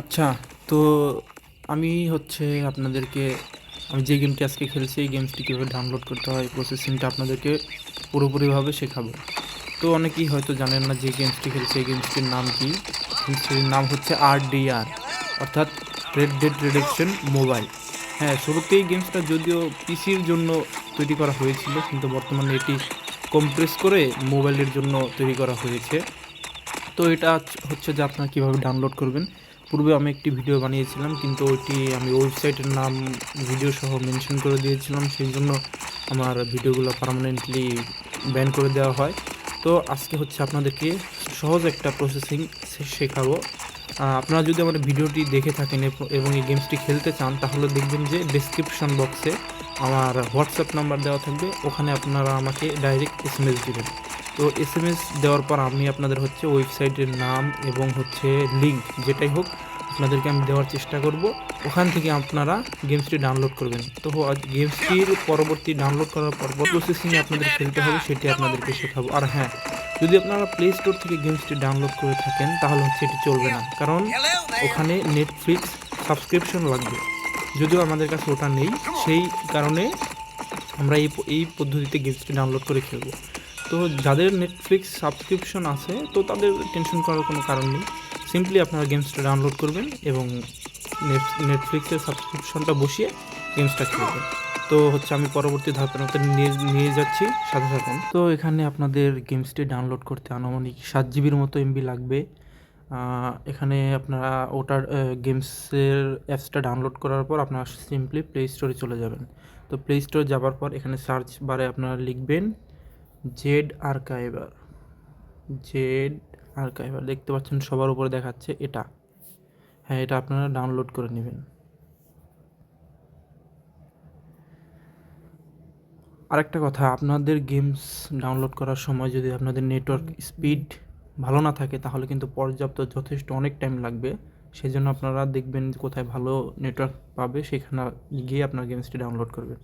আচ্ছা তো আমি হচ্ছে আপনাদেরকে, আমি যে গেমটি আজকে খেলছি, এই গেমসটি কীভাবে ডাউনলোড করতে হয় প্রসেসিংটা আপনাদেরকে পুরোপুরিভাবে শেখাবো। তো অনেকেই হয়তো জানেন না যে গেমসটি খেলছে, এই গেমসটির নাম কি? গেমসটির নাম হচ্ছে আর ডিআর অর্থাৎ রেড ডেড রিডেকশন মোবাইল হ্যাঁ শুরুতে এই গেমসটা যদিও পিসির জন্য তৈরি করা হয়েছিল, কিন্তু বর্তমানে এটি কম্প্রেস করে মোবাইলের জন্য তৈরি করা হয়েছে। তো এটা হচ্ছে যে আপনারা কীভাবে ডাউনলোড করবেন। পূর্বে আমি একটি ভিডিও বানিয়েছিলাম, কিন্তু ওইটি আমি ওয়েবসাইটের নাম, ভিডিও সহ মেনশন করে দিয়েছিলাম, সেই জন্য আমার ভিডিওগুলো পার্মানেন্টলি ব্যান করে দেওয়া হয়। তো আজকে হচ্ছে আপনাদেরকে সহজ একটা প্রসেসিং শেখাবো। আপনারা যদি আমার ভিডিওটি দেখে থাকেন এবং এই গেমসটি খেলতে চান, তাহলে দেখবেন যে ডেসক্রিপশন বক্সে আমার হোয়াটসঅ্যাপ নাম্বার দেওয়া থাকবে, ওখানে আপনারা আমাকে ডাইরেক্ট এস দেবেন। তো এস এম এস দেওয়ার পর আমি আপনাদের হচ্ছে ওয়েবসাইটের নাম এবং হচ্ছে লিঙ্ক যেটাই হোক আপনাদেরকে আমি দেওয়ার চেষ্টা করব। ওখান থেকে আপনারা গেমসটি ডাউনলোড করবেন। তো গেমসটির পরবর্তী ডাউনলোড করার পর প্রসেসিংয়ে আপনাদের খেলতে হবে সেটি আপনাদেরকে শেখাবো। আর হ্যাঁ যদি আপনারা প্লে স্টোর থেকে গেমসটি ডাউনলোড করে থাকেন, তাহলে হচ্ছে এটি চলবে না। কারণ ওখানে নেটফ্লিক্স সাবস্ক্রিপশন লাগবে। যদিও আমাদের কাছে ওটা নেই, সেই কারণে আমরা এই এই পদ্ধতিতে গেমসটি ডাউনলোড করে খেলব। তো যাদের নেটফ্লিক্স সাবস্ক্রিপশন আছে, তো তাদের টেনশন করার কোনো কারণ নেই। সিম্পলি আপনারা গেমসটা ডাউনলোড করবেন এবং নেটফ্লিক্সের সাবস্ক্রিপশনটা বসিয়ে গেমসটা খেলবেন। তো হচ্ছে আমি পরবর্তী মতো নিয়ে নিয়ে যাচ্ছি সাথে থাকুন। তো এখানে আপনাদের গেমসটি ডাউনলোড করতে আনুমানিক সাত জিবির মতো এমবি লাগবে। এখানে আপনারা ওটার গেমসের অ্যাপসটা ডাউনলোড করার পর আপনারা সিম্পলি প্লে স্টোরে চলে যাবেন। তো প্লে স্টোরে যাওয়ার পর এখানে সার্চ বারে আপনারা লিখবেন জেড আর্কাইভার জেড আর্কাইভার, দেখতে পাচ্ছেন সবার উপরে দেখাচ্ছে এটা। হ্যাঁ এটা আপনারা ডাউনলোড করে নেবেন। আরেকটা কথা, আপনাদের গেমস ডাউনলোড করার সময় যদি আপনাদের নেটওয়ার্ক স্পিড ভালো না থাকে, তাহলে কিন্তু পর্যাপ্ত যথেষ্ট অনেক টাইম লাগবে। সেই জন্য আপনারা দেখবেন কোথায় ভালো নেটওয়ার্ক পাবে, সেখানে গিয়ে আপনার গেমসটি ডাউনলোড করবেন।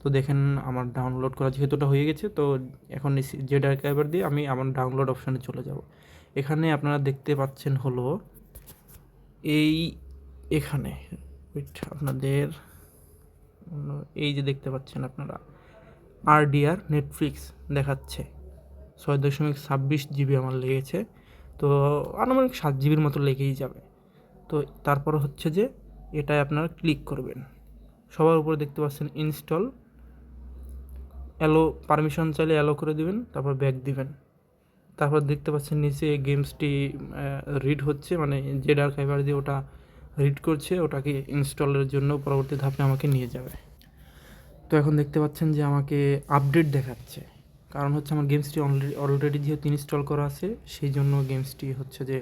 তো দেখেন আমার ডাউনলোড করা যেহেতুটা হয়ে গেছে, তো এখন যে ডার্কাইবার দিয়ে আমি আমার ডাউনলোড অপশানে চলে যাব। এখানে আপনারা দেখতে পাচ্ছেন হলো এই এখানে আপনাদের, এই যে দেখতে পাচ্ছেন আপনারা আরডিআর নেটফ্লিক্স দেখাচ্ছে। ছয় দশমিক ছাব্বিশ জিবি আমার লেগেছে, তো আনুমানিক সাত জিবির মতো লেগেই যাবে। তো তারপর হচ্ছে যে এটায় আপনারা ক্লিক করবেন। সবার উপরে দেখতে পাচ্ছেন ইনস্টল অ্যালো পারমিশন চাইলে অ্যালো করে দিবেন, তারপর ব্যাক দিবেন। তারপর দেখতে পাচ্ছেন নিচে গেমসটি রিড হচ্ছে মানে যে ডার্ক ফাইবার দিয়ে ওটা রিড করছে, ওটাকে ইনস্টলের জন্য পরবর্তী ধাপে আমাকে নিয়ে যাবে। তো এখন দেখতে পাচ্ছেন যে আমাকে আপডেট দেখাচ্ছে। কারণ হচ্ছে আমার গেমসটি অলরেডি অলরেডি যেহেতু ইনস্টল করা আছে, সেই জন্য গেমসটি হচ্ছে যে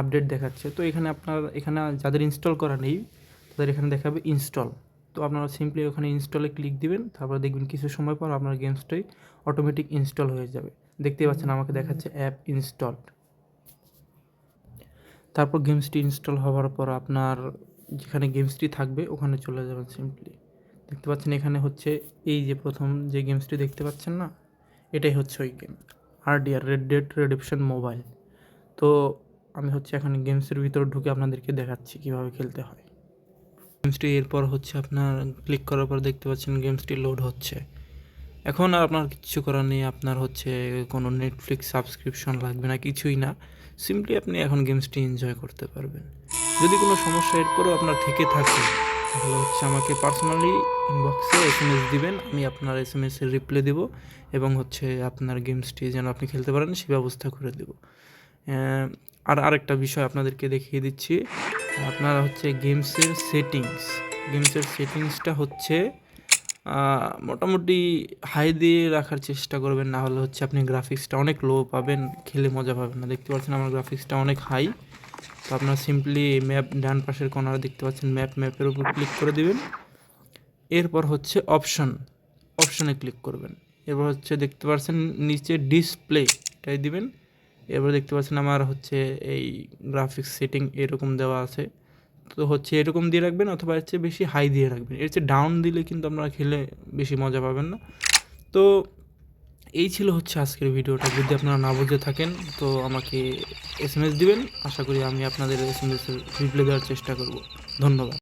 আপডেট দেখাচ্ছে। তো এখানে আপনার, এখানে যাদের ইনস্টল করা নেই, তাদের এখানে দেখাবে ইনস্টল তো আপনারা সিম্পলি ওখানে ইনস্টলে ক্লিক দিবেন, তারপর দেখবেন কিছু সময় পর আপনার গেমসটাই অটোমেটিক ইনস্টল হয়ে যাবে। দেখতে পাচ্ছেন আমাকে দেখাচ্ছে অ্যাপ ইনস্টল তারপর গেমসটি ইনস্টল হওয়ার পর আপনার যেখানে গেমসটি থাকবে, ওখানে চলে যাবেন সিম্পলি দেখতে পাচ্ছেন এখানে হচ্ছে এই যে প্রথম যে গেমসটি দেখতে পাচ্ছেন না, এটাই হচ্ছে ওই game RDR red dead redemption mobile তো আমি হচ্ছে এখানে গেমসের ভিতরে ঢুকে আপনাদেরকে দেখাচ্ছি কীভাবে খেলতে হয়। গেমসটি এরপর হচ্ছে আপনার ক্লিক করার পর দেখতে পাচ্ছেন গেমসটি লোড হচ্ছে। এখন আর আপনার কিচ্ছু করার নেই, আপনার হচ্ছে কোনো নেটফ্লিক্স সাবস্ক্রিপশন লাগবে না, কিছুই না। সিম্পলি আপনি এখন গেমসটি এনজয় করতে পারবেন। যদি কোনো সমস্যা এরপরও আপনার থেকে থাকে, তাহলে হচ্ছে আমাকে পার্সোনালি ইনবক্সে এস এম এস দিবেন, আমি আপনার এস এম এসের রিপ্লাই দেবো এবং হচ্ছে আপনার গেমসটি যেন আপনি খেলতে পারেন, সে ব্যবস্থা করে দেব। আর আরেকটা বিষয় আপনাদেরকে দেখিয়ে দিচ্ছি। আপনারা হচ্ছে গেমসের সেটিংস, গেমসের সেটিংসটা হচ্ছে মোটামুটি হাই দিয়ে রাখার চেষ্টা করবেন, না হলে হচ্ছে আপনি গ্রাফিক্সটা অনেক লো পাবেন, খেলে মজা পাবেন না। দেখতে পাচ্ছেন আমার গ্রাফিক্সটা অনেক হাই। তো আপনার সিম্পলি ম্যাপ ডান পাশের কর্নারে দেখতে পাচ্ছেন ম্যাপ, ম্যাপের উপর ক্লিক করে দিবেন। এরপর হচ্ছে অপশন, অপশনে ক্লিক করবেন। এরপর হচ্ছে দেখতে পাচ্ছেন নিচে ডিসপ্লে এটাই দিবেন। এরপর দেখতে পাচ্ছেন আমার হচ্ছে এই গ্রাফিক্স সেটিং এরকম দেওয়া আছে। তো হচ্ছে এরকম দিয়ে রাখবেন অথবা এর চেয়ে বেশি হাই দিয়ে রাখবেন। এর চেয়ে ডাউন দিলে কিন্তু আপনারা খেলে বেশি মজা পাবেন না। তো এই ছিল হচ্ছে আজকের ভিডিওটা। যদি আপনারা না বুঝে থাকেন, তো আমাকে এস এম এস দিবেন। আশা করি আমি আপনাদের এস এম এস রিপ্লাই দেওয়ার চেষ্টা করব। ধন্যবাদ।